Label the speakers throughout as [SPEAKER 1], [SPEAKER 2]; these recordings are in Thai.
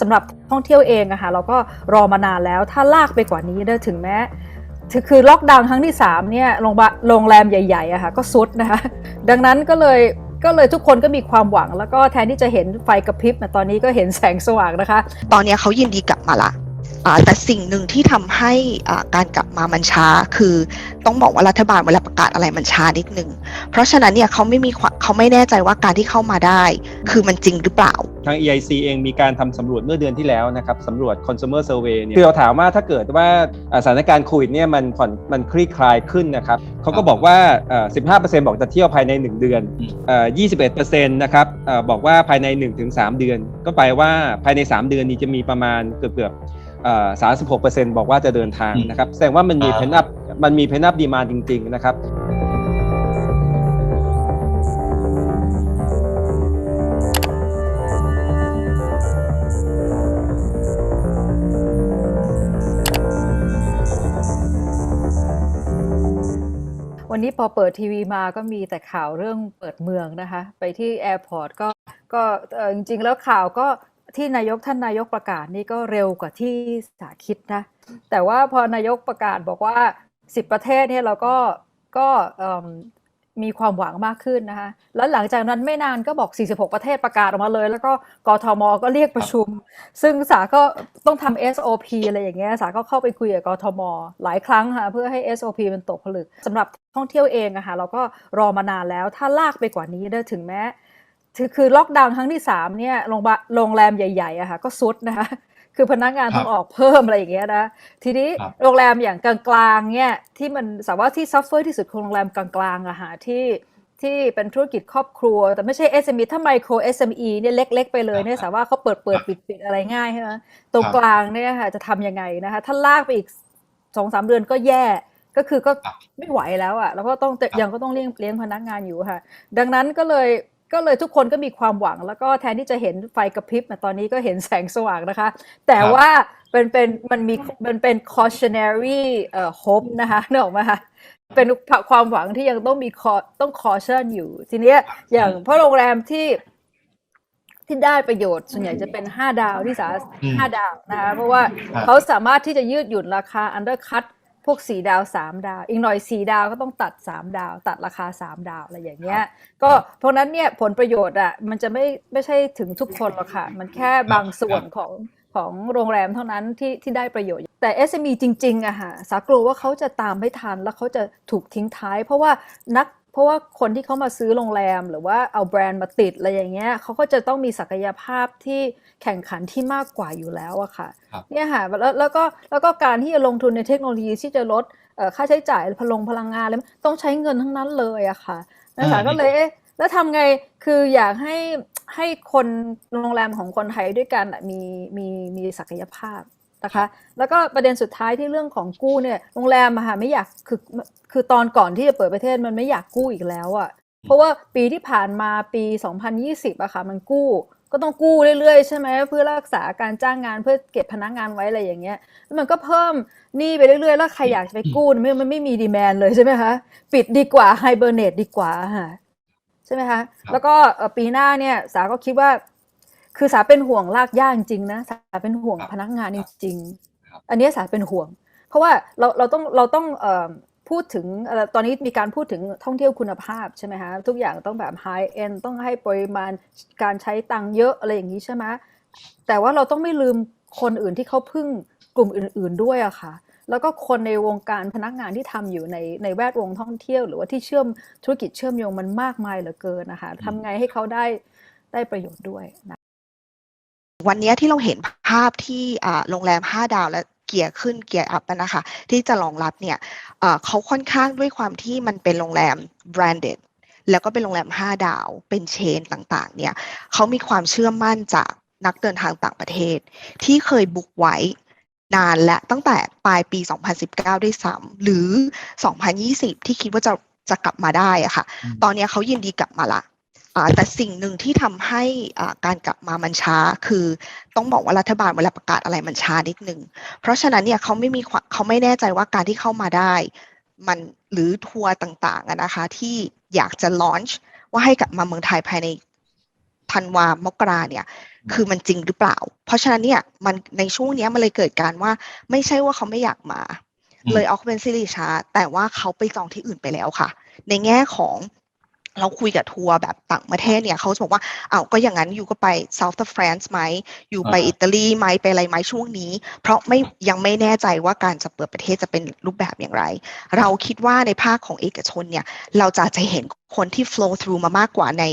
[SPEAKER 1] สำหรับท่องเที่ยวเองอะค่ะเราก็รอมานานแล้วถ้าลากไปกว่านี้ได้ถึงแม้คือล็อกดาวน์ครั้งที่3เนี่ยโรงโรงแรมใหญ่ๆอะค่ะก็ซุดนะคะดังนั้นก็เลยก็เลยทุกคนก็มีความหวัง แล้วก็แทนที่จะเห็นไฟกระพริบตอนนี้ก็เห็นแสงสว่างนะคะ
[SPEAKER 2] ตอนนี้เขายินดีกลับมาละแต่สิ่งหนึ่งที่ทำให้การกลับมามันช้า คือต้องบอกว่ารัฐบาลเวลาประกาศอะไรมันช้านิดนึงเพราะฉะนั้นเนี่ยเขาไม่มีเขาไม่แน่ใจว่าการที่เข้ามาได้ คือมันจริงหรือเปล่า
[SPEAKER 3] ทาง EIC เองมีการทำสำรวจเมื่อเดือนที่แล้วนะครับสำรวจ consumer survey เนี่ยคือเราถามว่าถ้าเกิดว่าอ่าสถานการณ์โควิดเนี่ยมันผ่อนมันคลี่คลายขึ้นนะครับเขาก็บอกว่าเอ่อ15%บอกจะเที่ยวภายใน 1 เดือนเอ่อ21%นะครับเอ่อบอกว่าภายใน 1-3 เดือน ก็แปลว่าภายใน 3 เดือนนี้จะมีประมาณเกือบเกือบๆเอ่อ36%บอกว่าจะเดินทางนะครับ แสดงว่ามันมี
[SPEAKER 4] อ่า
[SPEAKER 3] เพนอัพมันมีเพนอัพดีมาจริง ๆ นะครับ
[SPEAKER 1] วันนี้พอเปิดทีวีมาก็มีแต่ข่าวเรื่องเปิดเมืองนะคะ ไปที่แอร์พอร์ตก็ก็จริงๆแล้วข่าวก็ที่นายกท่านนายกประกาศนี่ก็เร็วกว่าที่สาคิดนะ แต่ว่าพอนายกประกาศบอกว่า 10 ประเทศเนี่ยเราก็ก็ มีความหวังมากขึ้นนะคะ แล้วหลังจากนั้นไม่นานก็บอก 46 ประเทศประกาศออกมาเลย แล้วก็กทมก็เรียกประชุม ซึ่งสาก็ต้องทำ SOP อะไรอย่างเงี้ย สาก็เข้าไปคุยกับกทม หลายครั้งค่ะ เพื่อให้ SOP มันตกผลึกสำหรับท่องเที่ยวเองอะค่ะ เราก็รอมานานแล้ว ถ้าลากไปกว่านี้ได้ถึงแม้คือคือล็อกดาวน์ครั้งที่3เนี่ยโรงบะโรงแรมใหญ่ๆอะค่ะก็ซุดนะคะ คือพนักงาน
[SPEAKER 4] ครับ
[SPEAKER 1] ต้องออกเพิ่มอะไรอย่างเงี้ยนะ ทีนี้
[SPEAKER 4] ครับ
[SPEAKER 1] โรงแรมอย่างกลางๆเนี่ยที่มันสาว่าที่ซัฟเฟอร์ที่สุดคือโรงแรมกลางๆอะค่ะที่ที่เป็นธุรกิจครอบครัว แต่ไม่ใช่ SME ถ้าไมโคร SME เนี่ยเล็ก ๆ ไปเลยเนี่ยสาว่าเขาเปิดเปิดปิดปิดอะไรง่ายใช่ไหมตรง
[SPEAKER 4] ครับ
[SPEAKER 1] กลางเนี่ยค่ะจะทำยังไงนะคะ ถ้าลากไปอีกสองสามเดือนก็แย่ก็คือก็
[SPEAKER 4] ครับ
[SPEAKER 1] ไม่ไหวแล้วอะแล้วก็ต้อง
[SPEAKER 4] ครับ
[SPEAKER 1] ยังก็ต้องเลี้ยงเลี้ยงพนักงานอยู่ค่ะ ดังนั้นก็เลย ก็เลยทุกคนก็มีความหวัง แล้วก็แทนที่จะเห็นไฟกระพริบตอนนี้ก็เห็นแสงสว่างนะคะ แต่
[SPEAKER 4] ครับ
[SPEAKER 1] ว่าเป็นเป็นมันมีมันเป็น cautionary เอ่อ hope นะคะนึกออกไหมคะเป็นความหวังที่ยังต้องมี cau- ต้อง caution อยู่ ทีเนี้ยอย่างเพราะโรงแรมที่ที่ได้ประโยชน์ส่วนใหญ่จะเป็น5ดาวที่สา
[SPEAKER 4] อืม
[SPEAKER 1] ห้าดาวนะคะเพราะว่า
[SPEAKER 4] ครับ
[SPEAKER 1] เขาสามารถที่จะยืดหยุ่นราคา undercut พวก4ดาว3ดาว อีกหน่อย4ดาวก็ต้องตัด3ดาว ตัดราคา3ดาวอะไรอย่างเงี้ย ก็เพราะฉะนั้นเนี่ยผลประโยชน์อะมันจะไม่ไม่ใช่ถึงทุกคนหรอกค่ะ มันแค่บางส่วนของของโรงแรมเท่านั้นที่ที่ได้ประโยชน์ แต่ SME จริงๆอะค่ะสากลัวว่าเขาจะตามไม่ทันแล้วเขาจะถูกทิ้งท้าย เพราะว่านัก เพราะว่าคนที่เขามาซื้อโรงแรมหรือว่าเอาแบรนด์มาติดอะไรอย่างเงี้ยเขาก็จะต้องมีศักยภาพที่แข่งขันที่มากกว่าอยู่แล้วอะค่ะ
[SPEAKER 4] ครับ
[SPEAKER 1] เนี่ยค่ะแล้วแล้วก็แล้วก็การที่จะลงทุนในเทคโนโลยีที่จะลดเอ่อค่าใช้จ่ายพลงพลังงานอะไรต้องใช้เงินทั้งนั้นเลยอะค่ะนักศึกษา
[SPEAKER 4] อ่า
[SPEAKER 1] ก็เลยเอ๊ะแล้วทำไงคืออยากให้ให้คนโรงแรมของคนไทยด้วยกันอะมีมีมีศักยภาพ นะคะ แล้วก็ประเด็นสุดท้ายที่เรื่องของกู้เนี่ยโรงแรมอะค่ะไม่อยากคือคือตอนก่อนที่จะเปิดประเทศมันไม่อยากกู้อีกแล้วอะเพราะว่าปีที่ผ่านมาปี 2020อะค่ะมันกู้ก็ต้องกู้เรื่อยๆ ใช่ไหมเพื่อรักษาการจ้างงานเพื่อเก็บพนักงานไว้อะไรอย่างเงี้ยแล้วมันก็เพิ่มหนี้ไปเรื่อยๆ แล้วใครอยากจะไปกู้เนี่ยมันมันไม่มีดีแมนเลยใช่ไหมคะปิดดีกว่าไฮเบอร์เนตดีกว่าค่ะใช่ไหมคะแล้วก็เอ่อปีหน้าเนี่ยสาก็คิดว่า คือสาเป็นห่วงลากย่าจริงๆนะ สาเป็นห่วง
[SPEAKER 4] ครับ
[SPEAKER 1] พนักงานจริง
[SPEAKER 4] ครับ
[SPEAKER 1] ๆอันเนี้ยสาเป็นห่วง เพราะว่าเราเราต้องเราต้องเอ่อพูดถึงเอ่อตอนนี้มีการพูดถึงท่องเที่ยวคุณภาพใช่ไหมคะทุกอย่างต้องแบบไฮเอ็นต้องให้ปริมาณการใช้ตังค์เยอะอะไรอย่างนี้ใช่ไหมแต่ว่าเราต้องไม่ลืมคนอื่นที่เขาพึ่งกลุ่มอื่น ๆด้วยอะค่ะแล้วก็คนในวงการพนักงานที่ทำอยู่ในในแวดวงท่องเที่ยว หรือว่าที่เชื่อมธุรกิจเชื่อมโยงมันมากมายเหลือเกินนะคะทำไงให้เขาได้ได้ประโยชน์ด้วยนะ
[SPEAKER 2] วันเนี้ยที่เราเห็นภาพที่อ่าโรงแรม 5 ดาวและเกียร์ขึ้นเกียร์อัพอะนะคะ ที่จะรองรับเนี่ยอ่าเขาค่อนข้างด้วยความที่มันเป็นโรงแรม branded แล้วก็เป็นโรงแรม 5 ดาว เป็นเชนต่างๆ เนี่ยเขามีความเชื่อมั่นจากนักเดินทางต่างประเทศ ที่เคยบุ๊กไว้นานและตั้งแต่ปลายปี 2019 ด้วยซ้ำหรือ 2020 ที่คิดว่าจะจะกลับมาได้อะค่ะ
[SPEAKER 4] อืม
[SPEAKER 2] ตอนเนี้ยเขายินดีกลับมาละอ่า แต่สิ่งหนึ่งที่ทำให้อ่าการกลับมามันช้า คือต้องบอกว่ารัฐบาลเวลาประกาศอะไรมันช้านิดนึงเพราะฉะนั้นเนี่ยเขาไม่มีความเขาไม่แน่ใจว่าการที่เข้ามาได้ มันหรือทัวร์ต่างๆอะนะคะที่อยากจะลอนช์ว่าให้กลับมาเมืองไทยภายในธันวามกราเนี่ยคือมันจริงหรือเปล่า เพราะฉะนั้นเนี่ยมันในช่วงเนี้ยมันเลยเกิดการว่าไม่ใช่ว่าเขาไม่อยากมา
[SPEAKER 4] อืม
[SPEAKER 2] เลย occupancy rate ช้าแต่ว่าเขาไปจองที่อื่นไปแล้วค่ะ ในแง่ของ เราคุยกับทัวร์แบบต่างประเทศเนี่ยเขาจะบอกว่าอ้าวก็อย่างนั้นอยู่ก็ไป South of France ไหม อยู่ไป
[SPEAKER 4] อ่า
[SPEAKER 2] อิตาลีไหมไปอะไรไหมช่วงนี้ เพราะไม่ยังไม่แน่ใจว่าการจะเปิดประเทศจะเป็นรูปแบบอย่างไร เราคิดว่าในภาคของเอกชนเนี่ย เราจะจะเห็นคนที่ flow through มามากกว่าใน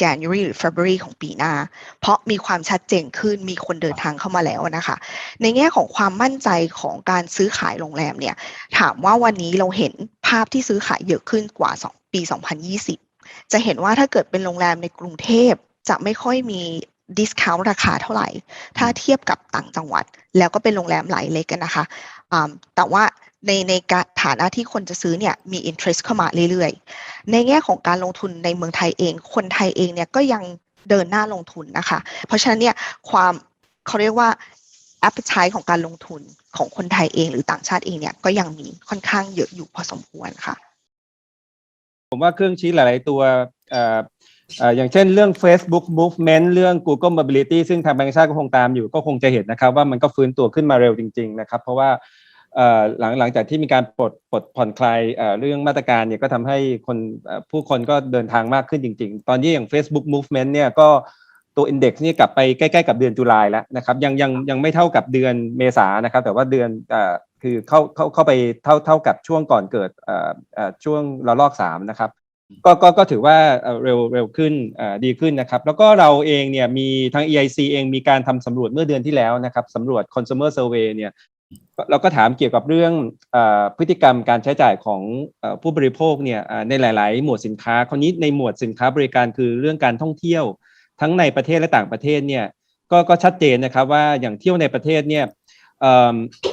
[SPEAKER 2] January หรือ February ของปีหน้า เพราะมีความชัดเจนขึ้นมีคนเดินทางเข้ามาแล้วนะคะ ในแง่ของความมั่นใจของการซื้อขายโรงแรมเนี่ย ถามว่าวันนี้เราเห็นภาพที่ซื้อขายเยอะขึ้นกว่า 2 ปี 2020 จะเห็นว่าถ้าเกิดเป็นโรงแรมในกรุงเทพจะไม่ค่อยมีดิสคาวราคาเท่าไหร่ ถ้าเทียบกับต่างจังหวัด แล้วก็เป็นโรงแรมหลายเล็กกันนะคะแต่ว่าในในฐานะที่คนจะซื้อเนี่ยมี interest เข้ามาเรื่อยๆ ในแง่ของการลงทุนในเมืองไทยเอง คนไทยเองเนี่ยก็ยังเดินหน้าลงทุนนะคะ เพราะฉะนั้นเนี่ยความเขาเรียกว่า appetite ของการลงทุนของคนไทยเองหรือต่างชาติเองเนี่ยก็ยังมีค่อนข้างเยอะอยู่พอสมควรค่ะ
[SPEAKER 3] ผมว่าเครื่องชี้หลาย ๆ ตัวอย่างเช่นเรื่อง Facebook Movement เรื่อง Google Mobility ซึ่งทางแบงก์ชาติก็คงตามอยู่ ก็คงจะเห็นนะครับว่ามันก็ฟื้นตัวขึ้นมาเร็วจริง ๆ นะครับ เพราะว่าหลังหลังจากที่มีการปลดปลดผ่อนคลายเรื่องมาตรการเนี่ยก็ทำให้คนผู้คนก็เดินทางมากขึ้นจริง ๆ ตอนนี้อย่าง Facebook Movement เนี่ยก็ ตัว Index เนี่ยกลับไปใกล้ๆกับเดือนตุลาแล้วนะครับยังยังยังไม่เท่ากับเดือนเมษานะครับแต่ว่าเดือนเอ่อคือเข้าเข้าเข้าไปเท่าเท่ากับช่วงก่อนเกิดเอ่อเอ่อช่วงระลอกสามนะครับก็ก็ก็ถือว่าเอ่อเร็วเร็วขึ้นเอ่อดีขึ้นนะครับแล้วก็เราเองเนี่ยมีทาง EIC เองมีการทำสำรวจเมื่อเดือนที่แล้วนะครับสำรวจ consumer survey เนี่ยก็เราก็ถามเกี่ยวกับเรื่องเอ่อพฤติกรรมการใช้จ่ายของเอ่อผู้บริโภคเนี่ยอ่าในหลาย ๆ หมวดสินค้าคราวนี้ในหมวดสินค้าบริการคือเรื่องการท่องเที่ยว ทั้งในประเทศและต่างประเทศเนี่ยก็ก็ชัดเจนนะครับว่าอย่างเที่ยวในประเทศเนี่ย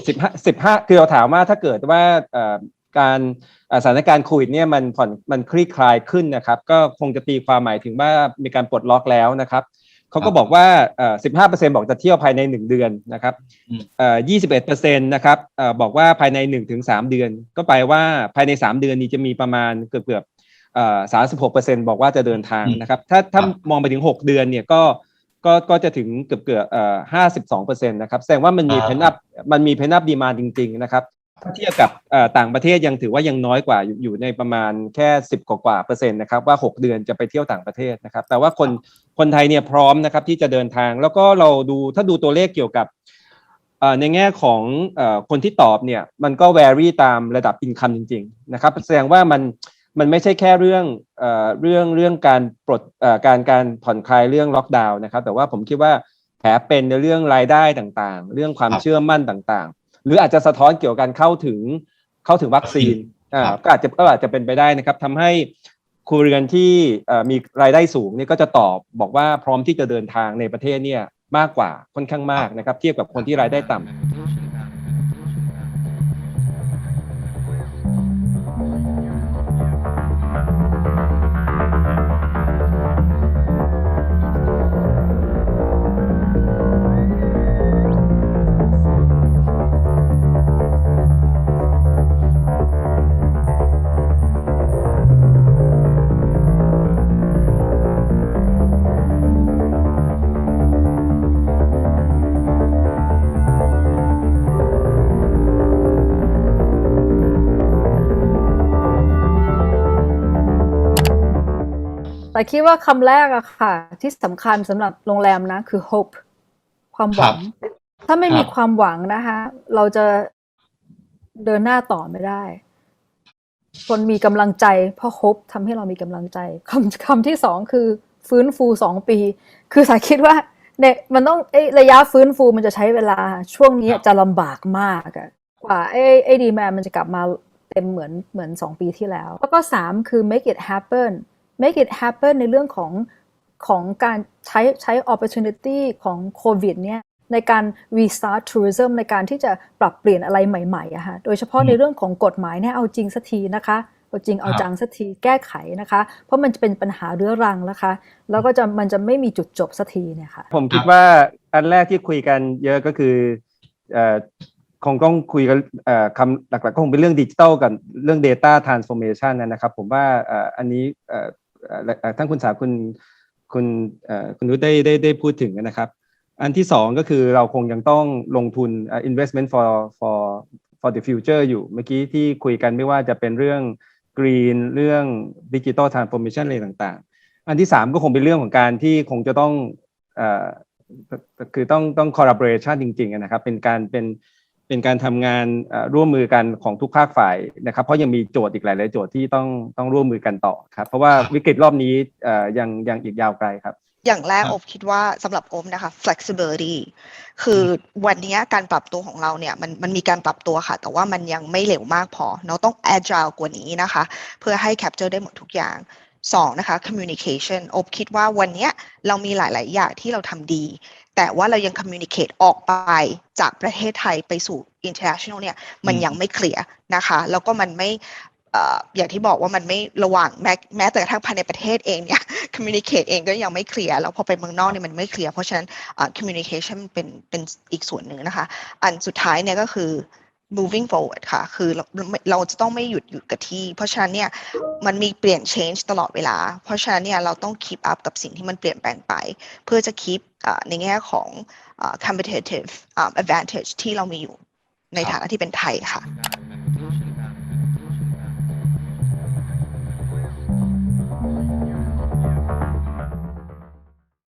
[SPEAKER 3] สิบห้าสิบห้าคือเราถามว่าถ้าเกิดว่าเอ่อการอ่าสถานการณ์โควิดเนี่ยมันผ่อนมันคลี่คลายขึ้นนะครับ ก็คงจะตีความหมายถึงว่ามีการปลดล็อกแล้วนะครับเขาก็บอกว่าเอ่อสิบห้าเปอร์เซ็นบอกจะเที่ยวภายในหนึ่งเดือนนะครับ
[SPEAKER 4] อืม
[SPEAKER 3] เอ่อยี่สิบเอ็ดเปอร์เซ็นต์นะครับเอ่อบอกว่าภายในหนึ่งถึงสามเดือน ก็แปลว่าภายในสามเดือนนี้จะมีประมาณเกือบเกือบ สามสิบหกเปอร์เซ็นบอกว่าจะเดินทางนะครับ ถ้าถ้ามองไปถึงหกเดือนเนี่ยก็ก็ก็จะถึงเกือบเกือบห้าสิบสองเปอร์เซ็นต์นะครับ แสดงว่ามันมี
[SPEAKER 4] อ่า
[SPEAKER 3] เพนอัพมันมีเพนอัพดีมาจริง ๆ นะครับ ถ้าเทียบกับเอ่อต่างประเทศยังถือว่ายังน้อยกว่าอยู่อยู่ในประมาณแค่สิบกว่าๆเปอร์เซ็นต์นะครับว่า 6 เดือนจะไปเที่ยวต่างประเทศนะครับ แต่ว่าคนคนไทยเนี่ยพร้อมนะครับที่จะเดินทางแล้วก็เราดูถ้าดูตัวเลขเกี่ยวกับเอ่อในแง่ของเอ่อคนที่ตอบเนี่ยมันก็ vary ตามระดับ income จริง ๆ นะครับ แสดงว่ามัน มันไม่ใช่แค่เรื่องเอ่อเรื่องเรื่องการปลดเอ่อการการผ่อนคลายเรื่องล็อกดาวน์นะครับ แต่ว่าผมคิดว่าแผลเป็นในเรื่องรายได้ต่างๆ เรื่องความ
[SPEAKER 4] ครับ
[SPEAKER 3] เชื่อมั่นต่างๆ หรืออาจจะสะท้อนเกี่ยวกับการเข้าถึงเข้าถึงวัคซีนอ่า
[SPEAKER 4] ครับ
[SPEAKER 3] ก็อาจจะก็อาจจะเป็นไปได้นะครับทำให้ครัวเรือนที่เอ่อมีรายได้สูงเนี่ยก็จะตอบบอกว่าพร้อมที่จะเดินทางในประเทศเนี่ยมากกว่าค่อนข้างมากนะครับ เทียบกับคนที่รายได้ต่ำ
[SPEAKER 1] แต่คิดว่าคำแรกอะค่ะ ที่สำคัญสำหรับโรงแรมนะ คือ hope ความหวัง ถ้าไม่มี
[SPEAKER 4] ครับ
[SPEAKER 1] ความหวังนะคะ เราจะเดินหน้าต่อไม่ได้ คนมีกำลังใจเพราะ hope ทำให้เรามีกำลังใจคำคำที่สองคือฟื้นฟูสองปี คือสายคิดว่าเนี่ยมันต้องไอ้ระยะฟื้นฟูมันจะใช้เวลาช่วงนี้จะลำบากมากอะกว่าไอ้ไอ้ดีแมนมันจะกลับมาเต็มเหมือนเหมือนสองปีที่แล้ว แล้วก็สามคือ make it happen make it happen ในเรื่องของของการใช้ใช้ opportunity ของโควิดเนี่ยในการ restart tourism ในการที่จะปรับเปลี่ยนอะไรใหม่ๆอะฮะโดยเฉพาะ
[SPEAKER 4] อืม
[SPEAKER 1] ในเรื่องของกฎหมายเนี่ยเอาจริงสักทีนะคะเอาจริงเอา
[SPEAKER 4] ครับ
[SPEAKER 1] จังสักทีแก้ไขนะคะ เพราะมันจะเป็นปัญหาเรื้อรังนะคะ แล้วก็จะมันจะไม่มีจุดจบสักทีเนี่ยค่ะ
[SPEAKER 3] ผมคิดว่าอันแรกที่คุยกันเยอะก็คือเอ่อคงต้องคุยกันเอ่อคำหลักๆก็คงเป็นเรื่องดิจิทัลกับเรื่อง Data Transformation นะครับ ผมว่าเอ่ออันนี้ ท่านคุณสาคุณคุณคุณนุชได้ได้ได้พูดถึงนะครับ อันที่สองก็คือเราคงยังต้องลงทุน investment for for for the future อยู่เมื่อกี้ที่คุยกันไม่ว่าจะเป็นเรื่อง green เรื่อง digital transformation อะไรต่างๆ อันที่สามก็คงเป็นเรื่องของการที่คงจะต้องอคือต้องต้อง collaboration จริงๆนะครับ เป็นการเป็น เป็นการทำงานเอ่อร่วมมือกันของทุกภาคฝ่ายนะครับ เพราะยังมีโจทย์อีกหลาย ๆ โจทย์ที่ต้องต้องร่วมมือกันต่อครับ เพราะว่า
[SPEAKER 4] ครับ
[SPEAKER 3] วิกฤตรอบนี้เอ่อยังยังอีกยาวไกลครับ
[SPEAKER 2] อย่างแรก
[SPEAKER 4] ครับ
[SPEAKER 2] โอบคิดว่าสำหรับโอมนะคะ flexibility คือวันนี้การปรับตัวของเราเนี่ยมันมันมีการปรับตัวค่ะ แต่ว่ามันยังไม่เร็วมากพอ เราต้อง agile กว่านี้นะคะ เพื่อให้ capture ได้หมดทุกอย่าง สองนะคะ communication โอบคิดว่าวันเนี้ยเรามีหลาย ๆ อย่างที่เราทำดี แต่ว่าเรายัง communicate ออกไปจากประเทศไทยไปสู่ international เนี่ย มัน
[SPEAKER 4] อืม
[SPEAKER 2] ยังไม่เคลียร์นะคะ แล้วก็มันไม่เอ่ออย่างที่บอกว่ามันไม่ระหว่างแม้แม้แต่กระทั่งภายในประเทศเองเนี่ย communicate เองก็ยังไม่เคลียร์แล้วพอไปเมืองนอกเนี่ยมันไม่เคลียร์เพราะฉะนั้นอ่า communication เป็นเป็นอีกส่วนหนึ่งนะคะ อันสุดท้ายเนี่ยก็คือ moving forward ค่ะ คือเราเราจะต้องไม่หยุดหยุดกับที่ เพราะฉะนั้นเนี่ยมันมีเปลี่ยน change ตลอดเวลา เพราะฉะนั้นเนี่ยเราต้อง keep up กับสิ่งที่มันเปลี่ยนแปลงไป เพื่อจะ keep ในแง่ของ competitive advantage ที่เรามีอยู่ในฐานะที่เป็นไทยค่ะ